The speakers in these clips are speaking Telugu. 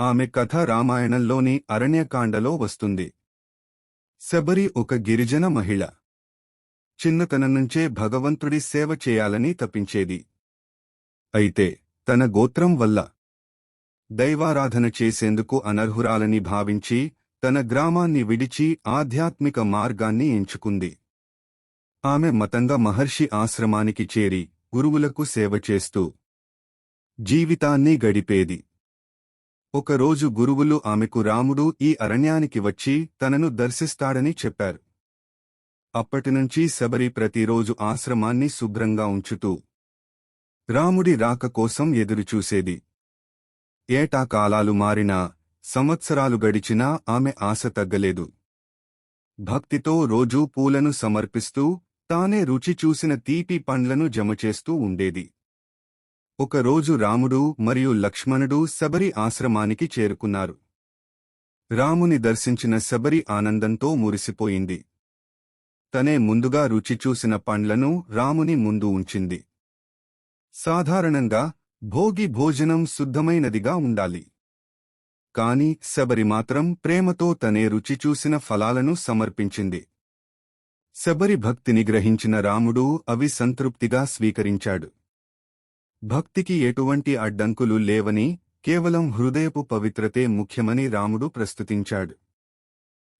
ఆమె కథ రామాయణంలోని అరణ్యకాండలో వస్తుంది. శబరి ఒక గిరిజన మహిళ. చిన్నతనం నుంచే భగవంతుడి సేవ చేయాలని తపించేది. అయితే తన గోత్రం వల్ల దైవారాధన చేసేందుకు అనర్హురాలని భావించి తన గ్రామాన్ని విడిచి ఆధ్యాత్మిక మార్గాన్ని ఎంచుకుంది. ఆమె మతంగా మహర్షి ఆశ్రమానికి చేరి గురువులకు సేవ చేస్తూ జీవితాన్ని గడిపేది. ఒకరోజు గురువులు ఆమెకు రాముడు ఈ అరణ్యానికి వచ్చి తనను దర్శిస్తాడని చెప్పారు. అప్పటినుంచి శబరి ప్రతిరోజు ఆశ్రమాన్ని శుభ్రంగా ఉంచుతూ రాముడి రాక కోసం ఎదురుచూసేది. ఏటా కాలాలు మారినా సంవత్సరాలు గడిచినా ఆమె ఆశ తగ్గలేదు. భక్తితో రోజూ పూలను సమర్పిస్తూ తానే రుచి చూసిన తీపి పండ్లను జమచేస్తూ ఉండేది. ఒకరోజు రాముడు మరియు లక్ష్మణుడు శబరి ఆశ్రమానికి చేరుకున్నారు. రాముని దర్శించిన శబరి ఆనందంతో మురిసిపోయింది. తనే ముందుగా రుచి చూసిన పండ్లను రాముని ముందు ఉంచింది. సాధారణంగా భోగి భోజనం శుద్ధమైనదిగా ఉండాలి. కాని శబరి మాత్రం ప్రేమతో తనే రుచి చూసిన ఫలాలను సమర్పించింది. శబరి భక్తిని గ్రహించిన రాముడు అవి సంతృప్తిగా స్వీకరించాడు. భక్తికి ఎటువంటి అడ్డంకులు లేవని కేవలం హృదయపు పవిత్రతే ముఖ్యమని రాముడు ప్రస్తుతించాడు.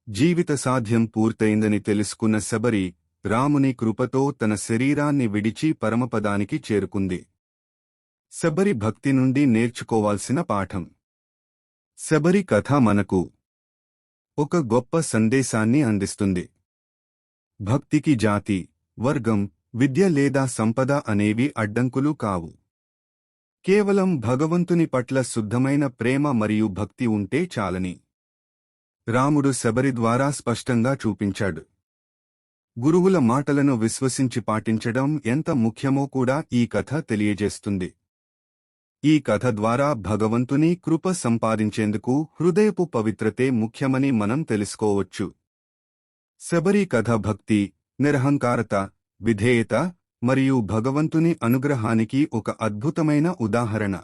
జీవిత సాధ్యం పూర్తయిందని తెలుసుకున్న శబరి రాముని కృపతో తన శరీరాన్ని విడిచి పరమపదానికి చేరుకుంది. శబరి భక్తి నుండి నేర్చుకోవాల్సిన పాఠం. శబరి కథ మనకు ఒక గొప్ప సందేశాన్ని అందిస్తుంది. భక్తికి జాతి వర్గం విద్య లేదా సంపద అనేవి అడ్డంకులు కావు. కేవలం భగవంతుని పట్ల శుద్ధమైన ప్రేమ మరియు భక్తి ఉంటే చాలని. రాముడు శబరి ద్వారా స్పష్టంగా చూపించాడు. గురువుల మాటలను విశ్వసించి పాటించడం ఎంత ముఖ్యమో కూడా ఈ కథ తెలియజేస్తుంది. ఈ కథ ద్వారా భగవంతుని కృప సంపాదించేందుకు హృదయపు పవిత్రతే ముఖ్యమని మనం తెలుసుకోవచ్చు. శబరి కథ భక్తి నిరహంకారత విధేయత మరియు భగవంతుని అనుగ్రహానికి ఒక అద్భుతమైన ఉదాహరణ.